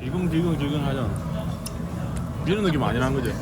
지근지근지근 하잖아. 이런 느낌 많이 난 거지?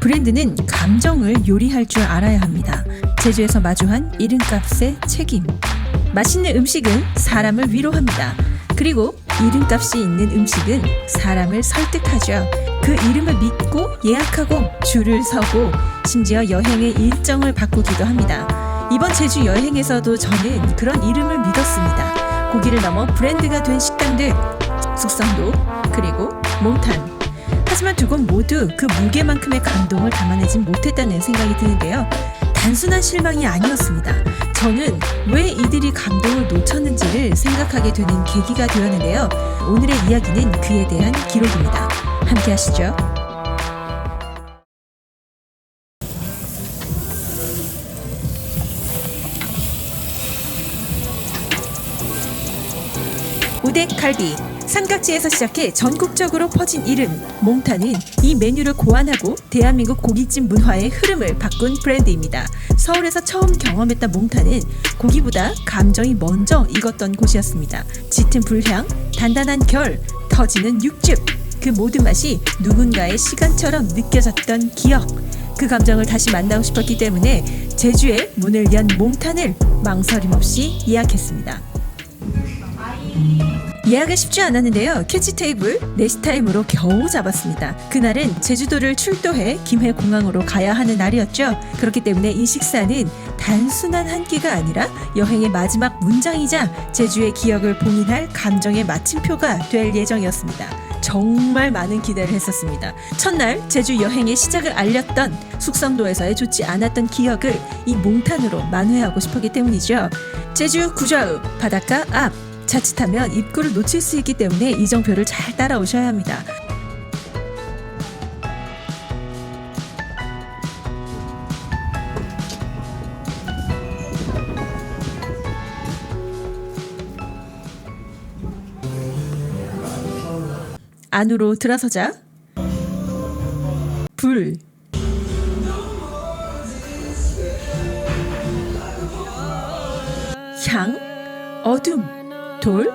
브랜드는 감정을 요리할 줄 알아야 합니다. 제주에서 마주한 이름값의 책임. 맛있는 음식은 사람을 위로합니다. 그리고 이름값이 있는 음식은 사람을 설득하죠. 그 이름을 믿고 예약하고 줄을 서고 심지어 여행의 일정을 바꾸기도 합니다. 이번 제주 여행에서도 저는 그런 이름을 믿었습니다. 고기를 넘어 브랜드가 된 식당들, 숙성도, 그리고 몽탄. 하지만 두 곳 모두 그 무게만큼의 감동을 담아내진 못했다는 생각이 드는데요. 단순한 실망이 아니었습니다. 저는 왜 이들이 감동을 놓쳤는지를 생각하게 되는 계기가 되었는데요. 오늘의 이야기는 그에 대한 기록입니다. 함께 하시죠. 우댁 갈비 삼각지에서 시작해 전국적으로 퍼진 이름 몽타는 이 메뉴를 고안하고 대한민국 고깃집 문화의 흐름을 바꾼 브랜드입니다. 서울에서 처음 경험했던 몽타는 고기보다 감정이 먼저 익었던 곳이었습니다. 짙은 불향, 단단한 결, 터지는 육즙 그 모든 맛이 누군가의 시간처럼 느껴졌던 기억 그 감정을 다시 만나고 싶었기 때문에 제주에 문을 연 몽탄을 망설임 없이 예약했습니다. 예약은 쉽지 않았는데요. 캐치 테이블 네시타임으로 겨우 잡았습니다. 그날은 제주도를 출도해 김해 공항으로 가야 하는 날이었죠. 그렇기 때문에 이 식사는 단순한 한 끼가 아니라 여행의 마지막 문장이자 제주의 기억을 봉인할 감정의 마침표가 될 예정이었습니다. 정말 많은 기대를 했었습니다. 첫날 제주 여행의 시작을 알렸던 숙성도에서의 좋지 않았던 기억을 이 몽탄으로 만회하고 싶었기 때문이죠. 제주 구좌읍 바닷가 앞 자칫하면 입구를 놓칠 수 있기 때문에 이정표를 잘 따라오셔야 합니다. 안으로 들어서자. 불. 향, 어둠, 돌,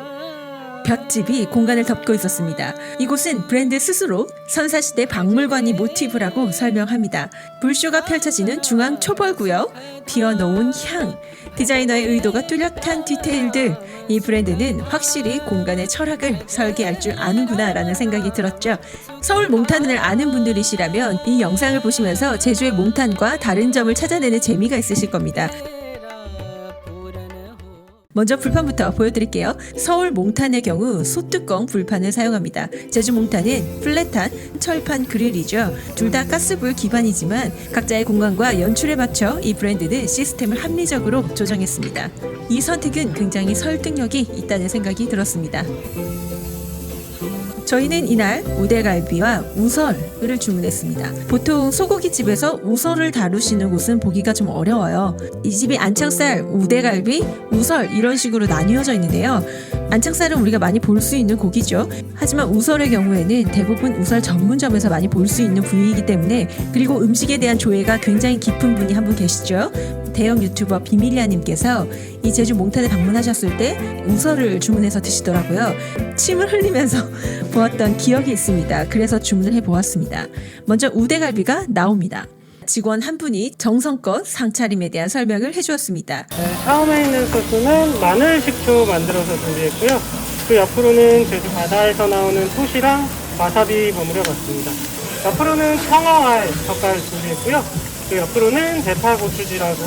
볏집이 공간을 덮고 있었습니다. 이곳은 브랜드 스스로 선사시대 박물관이 모티브라고 설명합니다. 불쇼가 펼쳐지는 중앙 초벌구역, 피어놓은 향, 디자이너의 의도가 뚜렷한 디테일들. 이 브랜드는 확실히 공간의 철학을 설계할 줄 아는구나라는 생각이 들었죠. 서울 몽탄을 아는 분들이시라면 이 영상을 보시면서 제주의 몽탄과 다른 점을 찾아내는 재미가 있으실 겁니다. 먼저 불판부터 보여드릴게요. 서울 몽탄의 경우 소뚜껑 불판을 사용합니다. 제주 몽탄은 플랫한 철판 그릴이죠. 둘 다 가스불 기반이지만 각자의 공간과 연출에 맞춰 이 브랜드는 시스템을 합리적으로 조정했습니다. 이 선택은 굉장히 설득력이 있다는 생각이 들었습니다. 저희는 이날 우대갈비와 우설을 주문했습니다. 보통 소고기 집에서 우설을 다루시는 곳은 보기가 좀 어려워요. 이 집이 안창살, 우대갈비, 우설 이런 식으로 나뉘어져 있는데요. 안창살은 우리가 많이 볼 수 있는 고기죠. 하지만 우설의 경우에는 대부분 우설 전문점에서 많이 볼 수 있는 부위이기 때문에 그리고 음식에 대한 조예가 굉장히 깊은 분이 한 분 계시죠. 대형 유튜버 비밀리아님께서 이 제주 몽탄에 방문하셨을 때 우설을 주문해서 드시더라고요. 침을 흘리면서 보았던 기억이 있습니다. 그래서 주문을 해 보았습니다. 먼저 우대갈비가 나옵니다. 직원 한 분이 정성껏 상차림에 대한 설명을 해주었습니다. 네, 처음에 있는 소스는 마늘 식초 만들어서 준비했고요. 그 옆으로는 제주 바다에서 나오는 톳이랑 와사비 버무려봤습니다. 옆으로는 청어알 젓갈 준비했고요. 그 옆으로는 대파 고추지라고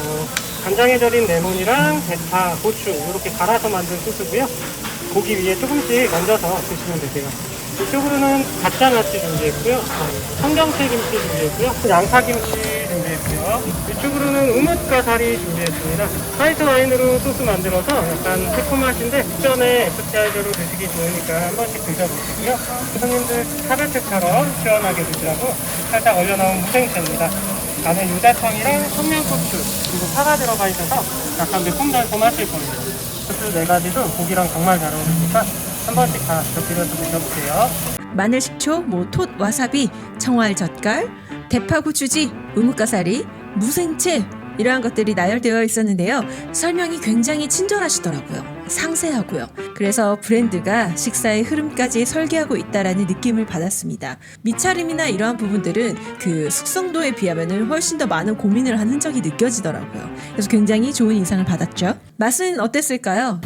어, 간장에 절인 레몬이랑 대파, 고추 이렇게 갈아서 만든 소스고요. 고기 위에 조금씩 얹어서 드시면 되세요. 이쪽으로는 가짜 나치 준비했고요. 어, 청경채 김치 준비했고요. 양파 김치 준비했고요. 이쪽으로는 우뭇가 사리 준비했습니다. 화이트 와인으로 소스 만들어서 약간 새콤맛인데 전에 FTI저로 드시기 좋으니까 한 번씩 드셔보시고요. 손님들 카베트처럼 시원하게 드시라고 살짝 얼려놓은 무생채입니다. 안에 유자청이랑 청양고추 그리고 파가 들어가 있어서 약간 매콤달콤하실 거예요. 소스 네 가지도 고기랑 정말 잘 어울리니까 한 번씩 다 곁들여서 드셔보세요. 마늘 식초, 뭐 톳, 와사비, 청알 젓갈, 대파 고추지, 우뭇가사리, 무생채 이러한 것들이 나열되어 있었는데요. 설명이 굉장히 친절하시더라고요. 상세하고요. 그래서 브랜드가 식사의 흐름까지 설계하고 있다라는 느낌을 받았습니다. 밑차림이나 이러한 부분들은 그 숙성도에 비하면 훨씬 더 많은 고민을 한 흔적이 느껴지더라고요. 그래서 굉장히 좋은 인상을 받았죠. 맛은 어땠을까요?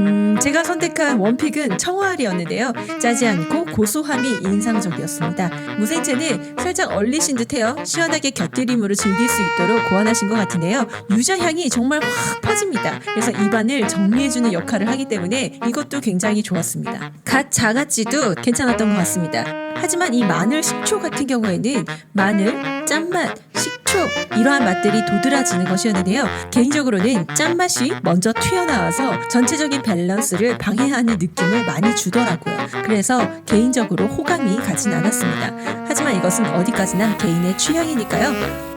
음, 제가 선택한 원픽은 청어알이었는데요. 짜지 않고 고소함이 인상적이었습니다. 무생채는 살짝 얼리신 듯해요. 시원하게 곁들임으로 즐길 수 있도록 고안하신 것 같은데요. 유자 향이 정말 확 퍼집니다. 그래서 입안을 정리해주는 역할을 하기 때문에 이것도 굉장히 좋았습니다. 갓 자갓지도 괜찮았던 것 같습니다. 하지만 이 마늘 식초 같은 경우에는 마늘, 짠맛, 식초 이러한 맛들이 도드라지는 것이었는데요. 개인적으로는 짠맛이 먼저 튀어나와서 전체적인 밸런스를 방해하는 느낌을 많이 주더라고요. 그래서 개인적으로 호감이 가진 않았습니다. 하지만 이것은 어디까지나 개인의 취향이니까요.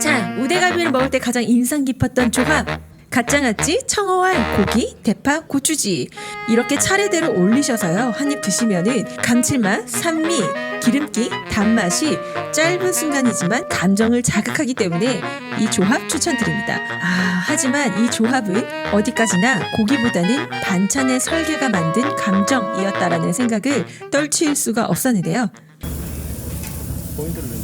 자, 우대갈비를 먹을 때 가장 인상 깊었던 조합. 갓장아찌, 청어알, 고기, 대파, 고추지 이렇게 차례대로 올리셔서요 한입 드시면은 감칠맛, 산미, 기름기, 단맛이 짧은 순간이지만 감정을 자극하기 때문에 이 조합 추천드립니다. 아 하지만 이 조합은 어디까지나 고기보다는 반찬의 설계가 만든 감정이었다라는 생각을 떨칠 수가 없었는데요. 포인트를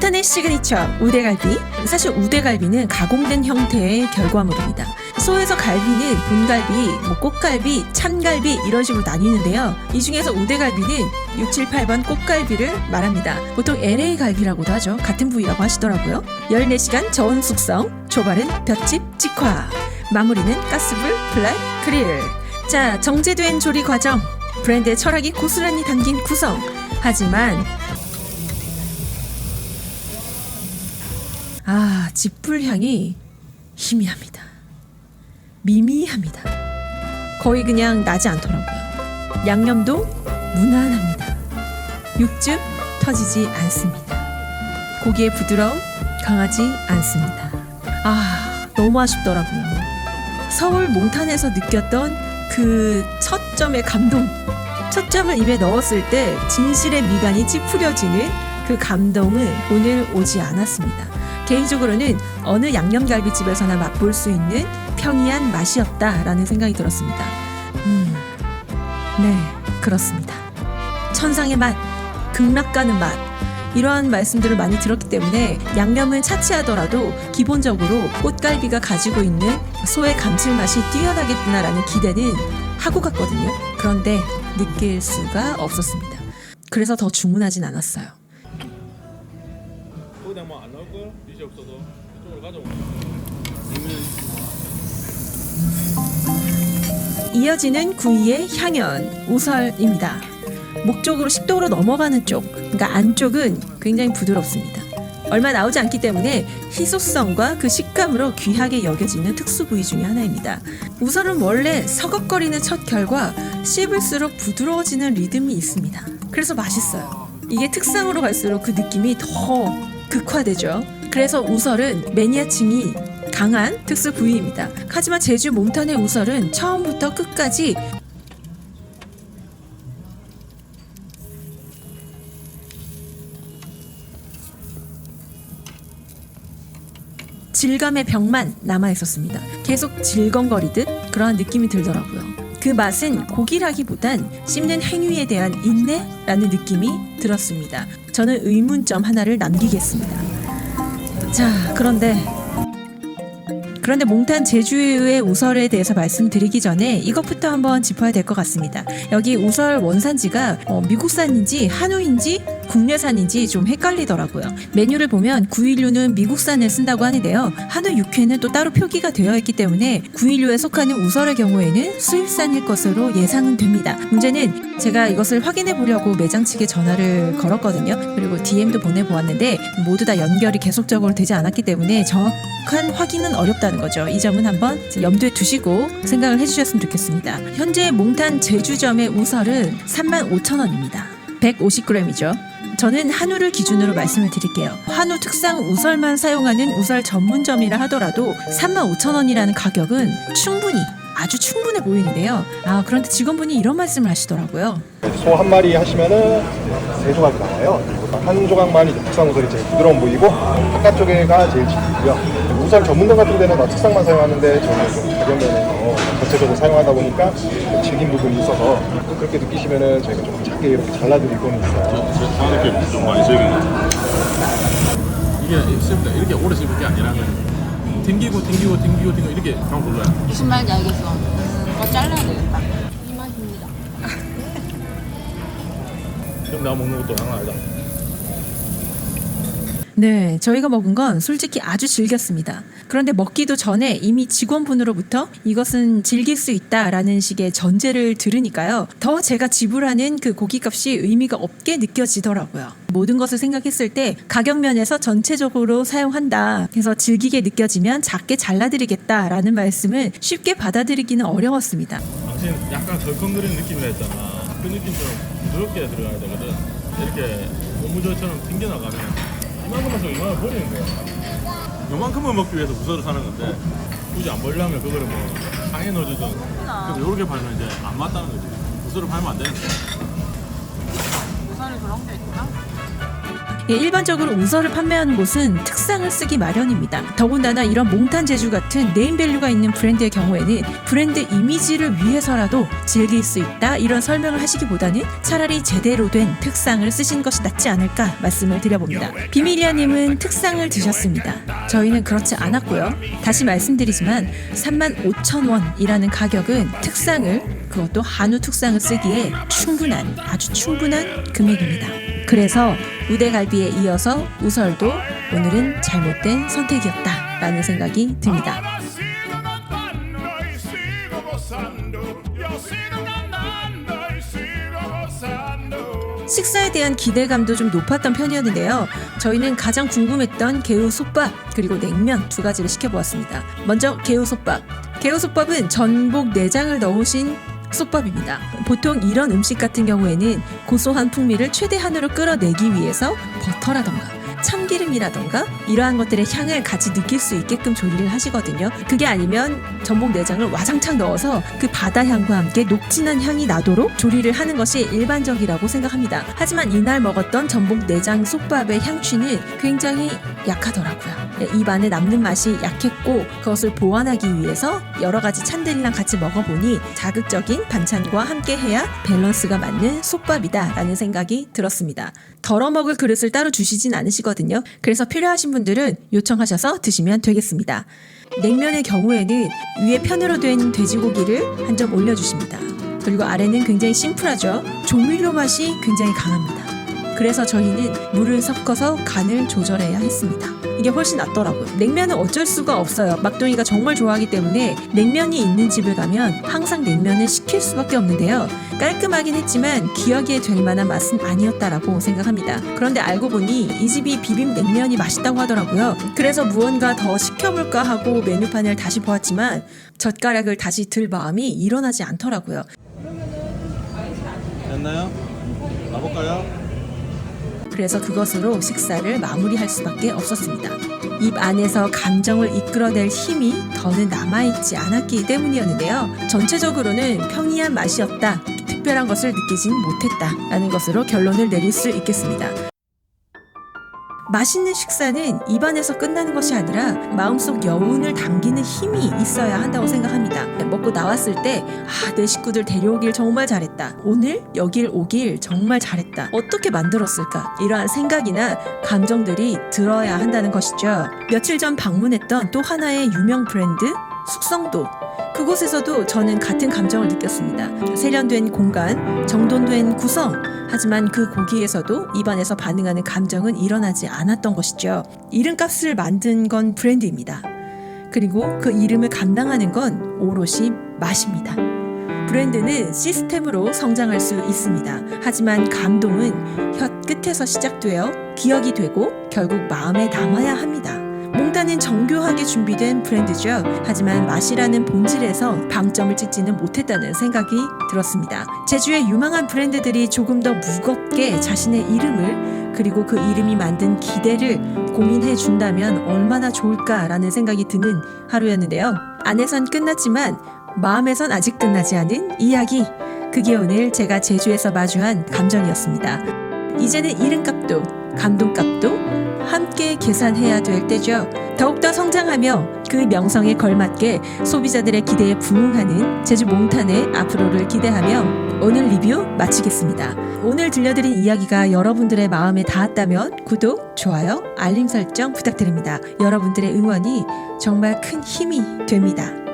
몽탄의 시그니처 우대갈비. 사실 우대갈비는 가공된 형태의 결과물입니다. 소에서 갈비는 본갈비, 뭐 꽃갈비, 참갈비 이런 식으로 나뉘는데요. 이 중에서 우대갈비는 6, 7, 8번 꽃갈비를 말합니다. 보통 LA 갈비라고도 하죠. 같은 부위라고 하시더라고요. 14시간 저온 숙성 초발은 볏짚 직화. 마무리는 가스불 플랫 그릴. 자 정제된 조리 과정. 브랜드의 철학이 고스란히 담긴 구성. 하지만 아, 집불 향이 희미합니다. 미미합니다. 거의 그냥 나지 않더라고요. 양념도 무난합니다. 육즙 터지지 않습니다. 고기의 부드러움 강하지 않습니다. 아, 너무 아쉽더라고요. 서울 몽탄에서 느꼈던 그 첫 점의 감동. 첫 점을 입에 넣었을 때 진실의 미간이 찌푸려지는 그 감동은 오늘 오지 않았습니다. 개인적으로는 어느 양념갈비집에서나 맛볼 수 있는 평이한 맛이었다라는 생각이 들었습니다. 음, 네, 그렇습니다. 천상의 맛, 극락 가는 맛. 이러한 말씀들을 많이 들었기 때문에 양념은 차치하더라도 기본적으로 꽃갈비가 가지고 있는 소의 감칠맛이 뛰어나겠구나라는 기대는 하고 갔거든요. 그런데 느낄 수가 없었습니다. 그래서 더 주문하진 않았어요. 이어지는 구이의 향연 우설입니다. 목 쪽으로 식도로 넘어가는 쪽, 그러니까 안쪽은 굉장히 부드럽습니다. 얼마 나오지 않기 때문에 희소성과 그 식감으로 귀하게 여겨지는 특수 부위 중의 하나입니다. 우설은 원래 서걱거리는 첫 결과 씹을수록 부드러워지는 리듬이 있습니다. 그래서 맛있어요. 이게 특상으로 갈수록 그 느낌이 더 극화되죠. 그래서 우설은 매니아층이 강한 특수 부위입니다. 하지만 제주 몽탄의 우설은 처음부터 끝까지 질감의 벽만 남아 있었습니다. 계속 질겅거리듯 그러한 느낌이 들더라고요. 그 맛은 고기라기보단 씹는 행위에 대한 인내라는 느낌이 들었습니다. 저는 의문점 하나를 남기겠습니다. 자, 그런데 그런데 몽탄 제주의 우설에 대해서 말씀드리기 전에 이것부터 한번 짚어야 될 것 같습니다. 여기 우설 원산지가 어, 미국산인지 한우인지 국내산인지 좀 헷갈리더라고요. 메뉴를 보면 구일류는 미국산을 쓴다고 하는데요. 한우 육회는 또 따로 표기가 되어 있기 때문에 구일류에 속하는 우설의 경우에는 수입산일 것으로 예상은 됩니다. 문제는 제가 이것을 확인해 보려고 매장 측에 전화를 걸었거든요. 그리고 DM도 보내보았는데 모두 다 연결이 계속적으로 되지 않았기 때문에 정확한 확인은 어렵다는 거죠. 이 점은 한번 염두에 두시고 생각을 해주셨으면 좋겠습니다. 현재 몽탄 제주점의 우설은 35,000원입니다. 150g이죠. 저는 한우를 기준으로 말씀을 드릴게요. 한우 특상 우설만 사용하는 우설 전문점이라 하더라도 35,000원이라는 가격은 충분히 아주 충분해 보이는데요. 아, 그런데 직원분이 이런 말씀을 하시더라고요. 소 한 마리 하시면은 세 조각이 나와요. 한 조각만 이제 국산 우설이 제일 부드러운 부위고 바깥쪽에가 제일 질기고요. 우설 전문점 같은 데는 다 특상만 사용하는데 저는 좀 가격 면에서 전체적으로 사용하다 보니까 좀 질긴 부분이 있어서 그렇게 느끼시면은 저희가 좀 작게 이렇게 잘라드리고는 있어요. 저 정확하게 좀 많이 즐긴 것 같아요. 이게 씹다 이렇게 오래 씹을 게 아니라는 튕기고 튕기고 튕기고 튕기고 이렇게 그냥 불러요. 무슨 말인지 알겠어. 이거 잘라야 되겠다. 이 맛입니다. 지금 내가 먹는 것도 장난 아니다. 네, 저희가 먹은 건 솔직히 아주 즐겼습니다. 그런데 먹기도 전에 이미 직원분으로부터 이것은 즐길 수 있다라는 식의 전제를 들으니까요. 더 제가 지불하는 그 고기값이 의미가 없게 느껴지더라고요. 모든 것을 생각했을 때 가격 면에서 전체적으로 사용한다. 그래서 즐기게 느껴지면 작게 잘라드리겠다라는 말씀을 쉽게 받아들이기는 어려웠습니다. 당신 약간 덜컹거리는 느낌이라 했잖아. 그 느낌처럼 부드럽게 들어가야 되거든. 이렇게 고무줄처럼 튕겨나가면 이만큼만 좀 이만큼 버리는 거야. 요만큼을 먹기 위해서 부서를 사는 건데 굳이 안 버리려면 그거를 뭐 상에 넣어주든 그래서 요렇게 팔면 이제 안 맞다는 거지. 부서를 팔면 안 되는 거야. 우선이 그런 게 있구나. 예, 일반적으로 우설을 판매하는 곳은 특상을 쓰기 마련입니다. 더군다나 이런 몽탄 제주 같은 네임밸류가 있는 브랜드의 경우에는 브랜드 이미지를 위해서라도 즐길 수 있다 이런 설명을 하시기보다는 차라리 제대로 된 특상을 쓰신 것이 낫지 않을까 말씀을 드려봅니다. 비밀리아님은 특상을 드셨습니다. 저희는 그렇지 않았고요. 다시 말씀드리지만 35,000원이라는 가격은 특상을 그것도 한우 특상을 쓰기에 충분한 아주 충분한 금액입니다. 그래서 우대갈비에 이어서 우설도 오늘은 잘못된 선택이었다 라는 생각이 듭니다. 식사에 대한 기대감도 좀 높았던 편이었는데요. 저희는 가장 궁금했던 개우 솥밥 그리고 냉면 두 가지를 시켜보았습니다. 먼저 개우 솥밥. 개우 솥밥은 전복 내장을 넣으신 솥밥입니다. 보통 이런 음식 같은 경우에는 고소한 풍미를 최대한으로 끌어내기 위해서 버터라던가 참기름이라던가 이러한 것들의 향을 같이 느낄 수 있게끔 조리를 하시거든요. 그게 아니면 전복 내장을 와장창 넣어서 그 바다 향과 함께 녹진한 향이 나도록 조리를 하는 것이 일반적이라고 생각합니다. 하지만 이날 먹었던 전복 내장 솥밥의 향취는 굉장히 약하더라고요. 네, 입 안에 남는 맛이 약했고 그것을 보완하기 위해서 여러 가지 찬들이랑 같이 먹어보니 자극적인 반찬과 함께 해야 밸런스가 맞는 솥밥이다라는 생각이 들었습니다. 덜어 먹을 그릇을 따로 주시진 않으시거든요. 그래서 필요하신 분들은 요청하셔서 드시면 되겠습니다. 냉면의 경우에는 위에 편으로 된 돼지고기를 한 점 올려주십니다. 그리고 아래는 굉장히 심플하죠. 조미료 맛이 굉장히 강합니다. 그래서 저희는 물을 섞어서 간을 조절해야 했습니다. 이게 훨씬 낫더라고요. 냉면은 어쩔 수가 없어요. 막둥이가 정말 좋아하기 때문에 냉면이 있는 집을 가면 항상 냉면을 시킬 수밖에 없는데요. 깔끔하긴 했지만 기억에 될 만한 맛은 아니었다라고 생각합니다. 그런데 알고 보니 이 집이 비빔 냉면이 맛있다고 하더라고요. 그래서 무언가 더 시켜볼까 하고 메뉴판을 다시 보았지만 젓가락을 다시 들 마음이 일어나지 않더라고요. 됐나요? 가볼까요? 그래서 그것으로 식사를 마무리할 수밖에 없었습니다. 입 안에서 감정을 이끌어낼 힘이 더는 남아있지 않았기 때문이었는데요. 전체적으로는 평이한 맛이었다. 특별한 것을 느끼진 못했다라는 것으로 결론을 내릴 수 있겠습니다. 맛있는 식사는 입안에서 끝나는 것이 아니라 마음속 여운을 담기는 힘이 있어야 한다고 생각합니다. 먹고 나왔을 때, 아, 내 식구들 데려오길 정말 잘했다. 오늘 여길 오길 정말 잘했다. 어떻게 만들었을까? 이러한 생각이나 감정들이 들어야 한다는 것이죠. 며칠 전 방문했던 또 하나의 유명 브랜드, 숙성도. 그곳에서도 저는 같은 감정을 느꼈습니다. 세련된 공간, 정돈된 구성, 하지만 그 고기에서도 입안에서 반응하는 감정은 일어나지 않았던 것이죠. 이름값을 만든 건 브랜드입니다. 그리고 그 이름을 감당하는 건 오롯이 맛입니다. 브랜드는 시스템으로 성장할 수 있습니다. 하지만 감동은 혀 끝에서 시작되어 기억이 되고 결국 마음에 남아야 합니다. 몽타는 정교하게 준비된 브랜드죠. 하지만 맛이라는 본질에서 방점을 찍지는 못했다는 생각이 들었습니다. 제주의 유망한 브랜드들이 조금 더 무겁게 자신의 이름을 그리고 그 이름이 만든 기대를 고민해 준다면 얼마나 좋을까라는 생각이 드는 하루였는데요. 안에선 끝났지만 마음에선 아직 끝나지 않은 이야기. 그게 오늘 제가 제주에서 마주한 감정이었습니다. 이제는 이름값도 감동값도 함께 계산해야 될 때죠. 더욱더 성장하며 그 명성에 걸맞게 소비자들의 기대에 부응하는 제주 몽탄의 앞으로를 기대하며 오늘 리뷰 마치겠습니다. 오늘 들려드린 이야기가 여러분들의 마음에 닿았다면 구독, 좋아요, 알림 설정 부탁드립니다. 여러분들의 응원이 정말 큰 힘이 됩니다.